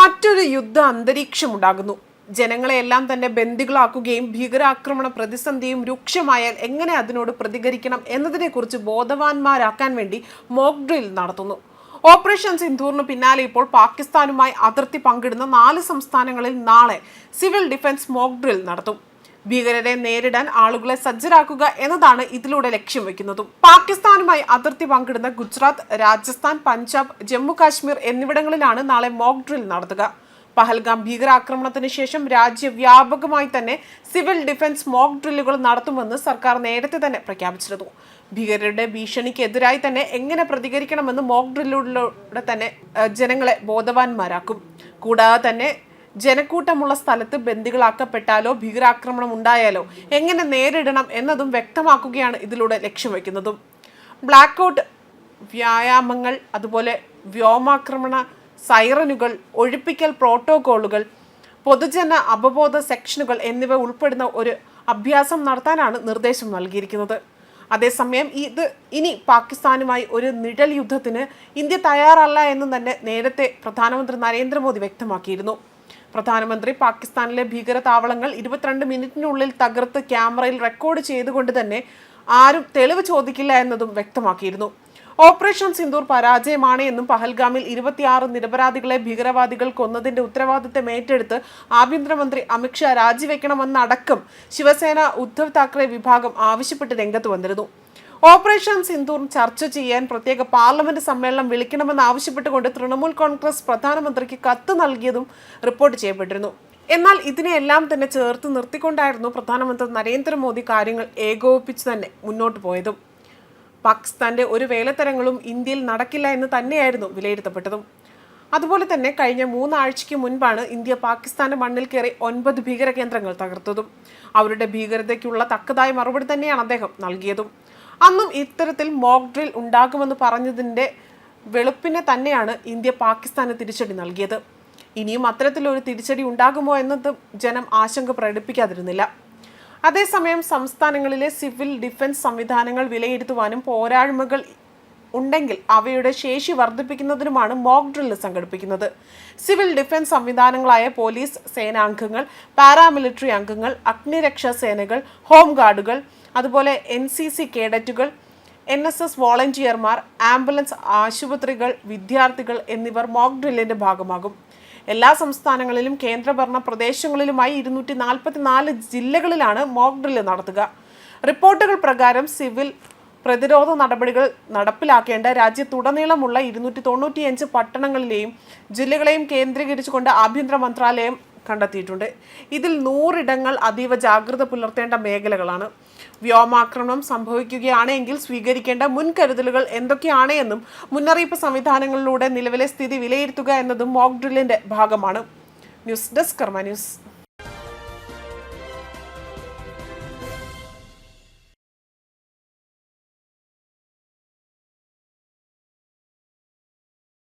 മറ്റൊരു യുദ്ധ അന്തരീക്ഷം ഉണ്ടാകുന്നു ജനങ്ങളെയെല്ലാം തന്നെ ബന്ദികളാക്കുകയും ഭീകരാക്രമണ പ്രതിസന്ധിയും രൂക്ഷമായാൽ എങ്ങനെ അതിനോട് പ്രതികരിക്കണം എന്നതിനെക്കുറിച്ച് ബോധവാന്മാരാക്കാൻ വേണ്ടി മോക്ക് ഡ്രിൽ നടത്തുന്നു. ഓപ്പറേഷൻ സിന്ധൂറിന് പിന്നാലെ ഇപ്പോൾ പാകിസ്ഥാനുമായി അതിർത്തി പങ്കിടുന്ന നാല് സംസ്ഥാനങ്ങളിൽ നാളെ സിവിൽ ഡിഫൻസ് മോക്ക് ഡ്രിൽ നടത്തും. ഭീകരരെ നേരിടാൻ ആളുകളെ സജ്ജരാക്കുക എന്നതാണ് ഇതിലൂടെ ലക്ഷ്യം വെക്കുന്നതും പാകിസ്ഥാനുമായി അതിർത്തി പങ്കിടുന്ന ഗുജറാത്ത് രാജസ്ഥാൻ പഞ്ചാബ് ജമ്മു കാശ്മീർ എന്നിവിടങ്ങളിലാണ് നാളെ മോക്ക് ഡ്രിൽ നടത്തുക. പഹൽഗാം ഭീകരാക്രമണത്തിന് ശേഷം രാജ്യവ്യാപകമായി തന്നെ സിവിൽ ഡിഫൻസ് മോക്ക് ഡ്രില്ലുകൾ നടത്തുമെന്ന് സർക്കാർ നേരത്തെ തന്നെ പ്രഖ്യാപിച്ചിരുന്നു. ഭീകരരുടെ ഭീഷണിക്കെതിരായി തന്നെ എങ്ങനെ പ്രതികരിക്കണമെന്ന് മോക്ക് ഡ്രില്ലുകളിലൂടെ തന്നെ ജനങ്ങളെ ബോധവാന്മാരാക്കും. കൂടാതെ തന്നെ ജനക്കൂട്ടമുള്ള സ്ഥലത്ത് ബന്ദികളാക്കപ്പെട്ടാലോ ഭീകരാക്രമണം ഉണ്ടായാലോ എങ്ങനെ നേരിടണം എന്നതും വ്യക്തമാക്കുകയാണ് ഇതിലൂടെ ലക്ഷ്യം വയ്ക്കുന്നതും. ബ്ലാക്ക് ഔട്ട് വ്യായാമങ്ങൾ അതുപോലെ വ്യോമാക്രമണ സൈറനുകൾ ഒഴിപ്പിക്കൽ പ്രോട്ടോകോളുകൾ പൊതുജന അവബോധ സെക്ഷനുകൾ എന്നിവ ഉൾപ്പെടുന്ന ഒരു അഭ്യാസം നടത്താനാണ് നിർദ്ദേശം നൽകിയിരിക്കുന്നത്. അതേസമയം ഇത് ഇനി പാകിസ്ഥാനുമായി ഒരു നിഴൽ യുദ്ധത്തിന് ഇന്ത്യ തയ്യാറല്ല എന്നും തന്നെ നേരത്തെ പ്രധാനമന്ത്രി നരേന്ദ്രമോദി വ്യക്തമാക്കിയിരുന്നു. പ്രധാനമന്ത്രി പാകിസ്ഥാനിലെ ഭീകര താവളങ്ങൾ ഇരുപത്തിരണ്ട് മിനിറ്റിനുള്ളിൽ തകർത്ത് ക്യാമറയിൽ റെക്കോർഡ് ചെയ്തുകൊണ്ട് തന്നെ ആരും തെളിവ് ചോദിക്കില്ല എന്നതും വ്യക്തമാക്കിയിരുന്നു. ഓപ്പറേഷൻ സിന്ദൂർ പരാജയമാണ് എന്നും പഹൽഗാമിൽ ഇരുപത്തിയാറ് നിരപരാധികളെ ഭീകരവാദികൾ കൊന്നതിന്റെ ഉത്തരവാദിത്തം ഏറ്റെടുത്ത് ആഭ്യന്തരമന്ത്രി അമിത്ഷാ രാജിവെക്കണമെന്നടക്കം ശിവസേന ഉദ്ധവ് താക്കറെ വിഭാഗം ആവശ്യപ്പെട്ട് രംഗത്ത് വന്നിരുന്നു. ഓപ്പറേഷൻ സിന്ദൂർ ചർച്ച ചെയ്യാൻ പ്രത്യേക പാർലമെന്റ് സമ്മേളനം വിളിക്കണമെന്ന് ആവശ്യപ്പെട്ടുകൊണ്ട് തൃണമൂൽ കോൺഗ്രസ് പ്രധാനമന്ത്രിക്ക് കത്ത് നൽകിയതും റിപ്പോർട്ട് ചെയ്യപ്പെട്ടിരുന്നു. എന്നാൽ ഇതിനെയെല്ലാം തന്നെ ചേർത്ത് നിർത്തിക്കൊണ്ടായിരുന്നു പ്രധാനമന്ത്രി നരേന്ദ്രമോദി കാര്യങ്ങൾ ഏകോപിപ്പിച്ച് തന്നെ മുന്നോട്ട് പോയതും. പാകിസ്ഥാന്റെ ഒരു വേലത്തരങ്ങളും ഇന്ത്യയിൽ നടക്കില്ല എന്ന് തന്നെയായിരുന്നു വിലയിരുത്തപ്പെട്ടതും. അതുപോലെ തന്നെ കഴിഞ്ഞ മൂന്നാഴ്ചയ്ക്ക് മുൻപാണ് ഇന്ത്യ പാകിസ്ഥാന്റെ മണ്ണിൽ കയറി ഒൻപത് ഭീകര കേന്ദ്രങ്ങൾ തകർത്തതും. അവരുടെ ഭീകരതയ്ക്കുള്ള തക്കതായ മറുപടി തന്നെയാണ് അദ്ദേഹം നൽകിയതും. അന്നും ഇത്തരത്തിൽ മോക്ക് ഡ്രിൽ ഉണ്ടാകുമെന്ന് പറഞ്ഞതിന്റെ വെളുപ്പിനെ തന്നെയാണ് ഇന്ത്യ പാകിസ്ഥാന് തിരിച്ചടി നൽകിയത്. ഇനിയും അത്തരത്തിലൊരു തിരിച്ചടി ഉണ്ടാകുമോ എന്നത് ജനം ആശങ്ക പ്രകടിപ്പിക്കാതിരുന്നില്ല. അതേസമയം സംസ്ഥാനങ്ങളിലെ സിവിൽ ഡിഫൻസ് സംവിധാനങ്ങൾ വിലയിരുത്തുവാനും പോരായ്മകൾ ഉണ്ടെങ്കിൽ അവയുടെ ശേഷി വർദ്ധിപ്പിക്കുന്നതിനുമാണ് മോക്ക് ഡ്രില്ല് സംഘടിപ്പിക്കുന്നത്. സിവിൽ ഡിഫൻസ് സംവിധാനങ്ങളായ പോലീസ് സേനാംഗങ്ങൾ പാരാമിലിറ്ററി അംഗങ്ങൾ അഗ്നിരക്ഷാ സേനകൾ ഹോം ഗാർഡുകൾ അതുപോലെ എൻ സി സി കേഡറ്റുകൾ എൻ എസ് എസ് വോളണ്ടിയർമാർ ആംബുലൻസ് ആശുപത്രികൾ വിദ്യാർത്ഥികൾ എന്നിവർ മോക്ക് ഡ്രില്ലിന്റെ ഭാഗമാകും. എല്ലാ സംസ്ഥാനങ്ങളിലും കേന്ദ്രഭരണ പ്രദേശങ്ങളിലുമായി ഇരുന്നൂറ്റി നാൽപ്പത്തിനാല് ജില്ലകളിലാണ് മോക്ക് ഡ്രില്ല് നടത്തുക. റിപ്പോർട്ടുകൾ പ്രകാരം സിവിൽ പ്രതിരോധ നടപടികൾ നടപ്പിലാക്കേണ്ട രാജ്യത്തുടനീളമുള്ള ഇരുന്നൂറ്റി തൊണ്ണൂറ്റിയഞ്ച് പട്ടണങ്ങളിലെയും ജില്ലകളെയും കേന്ദ്രീകരിച്ചുകൊണ്ട് ആഭ്യന്തര മന്ത്രാലയം കണ്ടെത്തിയിട്ടുണ്ട്. ഇതിൽ നൂറിടങ്ങൾ അതീവ ജാഗ്രത പുലർത്തേണ്ട മേഖലകളാണ്. വ്യോമാക്രമണം സംഭവിക്കുകയാണെങ്കിൽ സ്വീകരിക്കേണ്ട മുൻകരുതലുകൾ എന്തൊക്കെയാണ് എന്നും മുന്നറിയിപ്പ് സംവിധാനങ്ങളിലൂടെ നിലവിലെ സ്ഥിതി വിലയിരുത്തുക എന്നതും മോക്ക് ഡ്രില്ലിന്റെ ഭാഗമാണ്. News desk Karma news.